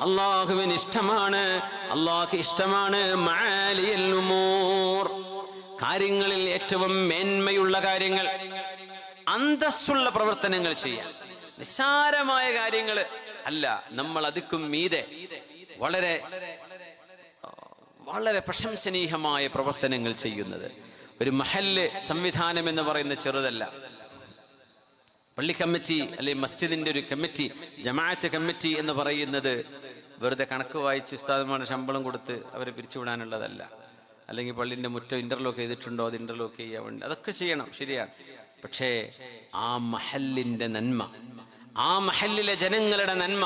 അള്ളാഹുവിന് ഇഷ്ടമാണ്. അള്ളാഹ് ഇഷ്ടമാണ് കാര്യങ്ങളിൽ ഏറ്റവും മേന്മയുള്ള കാര്യങ്ങൾ അന്തസ്സുള്ള പ്രവർത്തനങ്ങൾ ചെയ്യാം നിസ്സാരമായ കാര്യങ്ങൾ അല്ല നമ്മൾ അതിക്കും മീതെ വളരെ വളരെ പ്രശംസനീയമായ പ്രവർത്തനങ്ങൾ ചെയ്യുന്നത്. ഒരു മഹല്ല് സംവിധാനം എന്ന് പറയുന്ന ചെറുതല്ല. പള്ളി കമ്മിറ്റി അല്ലെങ്കിൽ മസ്ജിദിന്റെ ഒരു കമ്മിറ്റി ജമാഅത്ത് കമ്മിറ്റി എന്ന് പറയുന്നത് വെറുതെ കണക്ക് വായിച്ച് ഉസ്താദുമാരുടെ ശമ്പളം കൊടുത്ത് അവരെ പിരിച്ചുവിടാനുള്ളതല്ല. അല്ലെങ്കിൽ പള്ളിന്റെ മുറ്റം ഇന്റർലോക്ക് ചെയ്തിട്ടുണ്ടോ അത് ഇന്റർലോക്ക് ചെയ്യാൻ അതൊക്കെ ചെയ്യണം ശരിയാണ്. പക്ഷേ ആ മഹല്ലിന്റെ നന്മ ആ മഹല്ലിലെ ജനങ്ങളുടെ നന്മ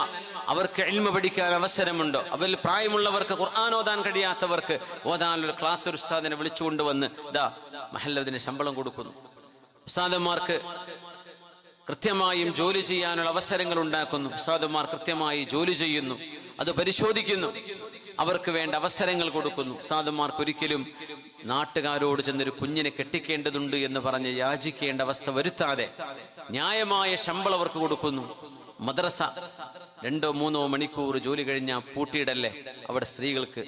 അവർക്ക് എൽമ പഠിക്കാൻ അവസരമുണ്ടോ? അവരിൽ പ്രായമുള്ളവർക്ക് ഖുർആൻ ഓതാൻ കഴിയാത്തവർക്ക് ഓതാനൊരു ക്ലാസ് ഒരു ഉസ്താദിനെ വിളിച്ചുകൊണ്ടുവന്ന് ഇതാ മഹല്ലതിന് ശമ്പളം കൊടുക്കുന്നു. ഉസ്താദന്മാർക്ക് കൃത്യമായും ജോലി ചെയ്യാനുള്ള അവസരങ്ങൾ ഉണ്ടാക്കുന്നു. സാധുമാർ കൃത്യമായി ജോലി ചെയ്യുന്നു. അത് പരിശോധിക്കുന്നു. അവർക്ക് വേണ്ട അവസരങ്ങൾ കൊടുക്കുന്നു. സാധുമാർക്ക് ഒരിക്കലും നാട്ടുകാരോട് ചെന്നൊരു കുഞ്ഞിനെ കെട്ടിക്കേണ്ടതുണ്ട് എന്ന് പറഞ്ഞ് യാചിക്കേണ്ട അവസ്ഥ വരുത്താതെ ന്യായമായ ശമ്പളം അവർക്ക് കൊടുക്കുന്നു. മദ്രസ രണ്ടോ മൂന്നോ മണിക്കൂർ ജോലി കഴിഞ്ഞാൽ പൂട്ടിയിടല്ലേ? അവിടെ സ്ത്രീകൾക്ക്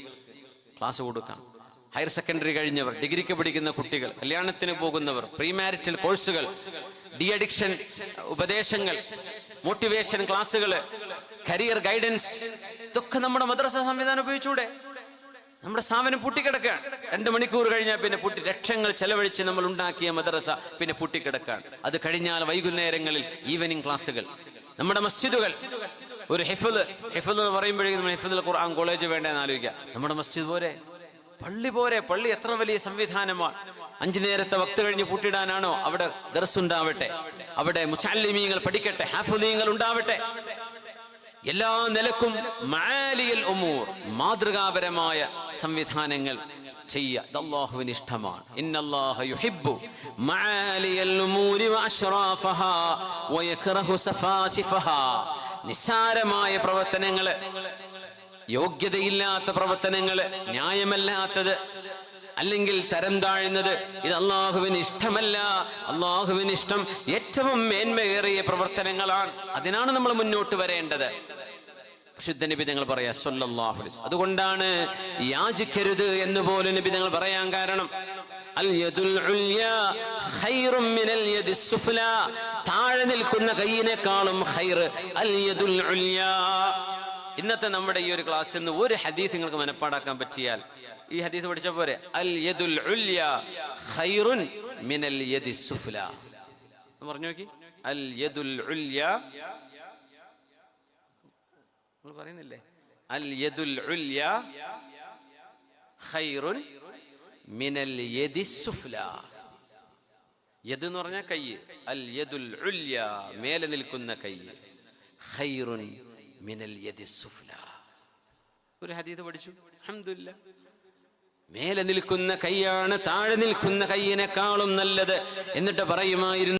ക്ലാസ് കൊടുക്കാം. ഹയർ സെക്കൻഡറി കഴിഞ്ഞവർ ഡിഗ്രിക്ക് പഠിക്കുന്ന കുട്ടികൾ കല്യാണത്തിന് പോകുന്നവർ പ്രീ മാരിറ്റൽ കോഴ്സുകൾ ഡി അഡിക്ഷൻ ഉപദേശങ്ങൾ മോട്ടിവേഷൻ ക്ലാസ്സുകൾ കരിയർ ഗൈഡൻസ് ഇതൊക്കെ നമ്മുടെ മദ്രസ സംവിധാനം ഉപയോഗിച്ചൂടെ? നമ്മുടെ സ്ഥാപനം പൂട്ടിക്കിടക്കുകയാണ് രണ്ട് മണിക്കൂർ കഴിഞ്ഞാൽ പിന്നെ പൂട്ടി ലക്ഷങ്ങൾ ചെലവഴിച്ച് നമ്മൾ ഉണ്ടാക്കിയ മദ്രസ പിന്നെ പൂട്ടിക്കിടക്കുകയാണ് അത് കഴിഞ്ഞാൽ വൈകുന്നേരങ്ങളിൽ ഈവനിങ് ക്ലാസ്സുകൾ. നമ്മുടെ മസ്ജിദുകൾ ഒരു ഹിഫുദ് ഹിഫുദ് എന്ന് പറയുമ്പോഴേക്കും നമ്മൾ ഖുർആൻ കോളേജ് വേണ്ടെന്ന് ആലോചിക്കുക. നമ്മുടെ മസ്ജിദ് പോരെ? പള്ളി പോരെ പള്ളി എത്ര വലിയ സംവിധാനമാണ് അഞ്ചു നേരത്തെ വക്ത് കഴിഞ്ഞ് പൂട്ടിടാനാണോ? അവിടെ ദർസുണ്ടാവട്ടെ. അവിടെ മുച്ചാലിമീങ്ങൾ പഠിക്കട്ടെ ഹാഫുദീങ്ങൾ ഉണ്ടാവട്ടെ. എല്ലാ നിലക്കും മാലിയൽ ഉമൂർ മാതൃകാപരമായ സംവിധാനങ്ങൾ ചെയ്യുക ഇഷ്ടമാണ്. യുഹിബ്ബു ഉമൂരി നിസ്സാരമായ പ്രവർത്തനങ്ങൾ യോഗ്യതയില്ലാത്ത പ്രവർത്തനങ്ങൾ ന്യായമല്ലാത്തത് അല്ലെങ്കിൽ തരം താഴ്ന്നത് ഇത് അള്ളാഹുവിന് ഇഷ്ടമല്ല. അള്ളാഹുവിന് ഇഷ്ടം ഏറ്റവും മേന്മയേറിയ പ്രവർത്തനങ്ങളാണ്. അതിനാണ് നമ്മൾ മുന്നോട്ട് വരേണ്ടത്. ശുദ്ധ നബി നിങ്ങൾ പറയാ സൊല്ലാഹു. അതുകൊണ്ടാണ് യാചിക്കരുത് എന്ന് പോലെ നബി നിങ്ങൾ പറയാൻ കാരണം. താഴെ നിൽക്കുന്ന കൈയിനേക്കാളും ഖൈർ അൽ യദുൽ ഇന്നത്തെ നമ്മുടെ ഈ ഒരു ക്ലാസ്സിൽ നിന്ന് ഒരു ഹദീസ് നിങ്ങൾക്ക് മനപ്പാടാക്കാൻ പറ്റിയാൽ ഈ ഹദീസ് പഠിച്ച പോരെ? അൽ യദുൽ ഉല്യ ഖൈറുൻ മിനൽ യദി സുഫ്ലാ. പറഞ്ഞു നോക്കി. അൽ യദുൽ ഉല്യ നിങ്ങൾ പറയുന്നില്ലേ? അൽ യദുൽ ഉല്യ ഖൈറുൻ മിനൽ യദി സുഫ്ല. യദ് എന്ന് പറഞ്ഞാൽ കൈ അൽ യദുൽ ഉല്യ മേലെ നിൽക്കുന്ന കൈ ഖൈറുൻ മിനൽ ഒരു ഹദീത് പഠിച്ചു. അഹമ്മദില്ല മേലെ നിൽക്കുന്ന കൈയാണ് താഴെ നിൽക്കുന്ന കൈയിനെക്കാളും നല്ലത്. എന്നിട്ട് പറയുമായിരുന്നു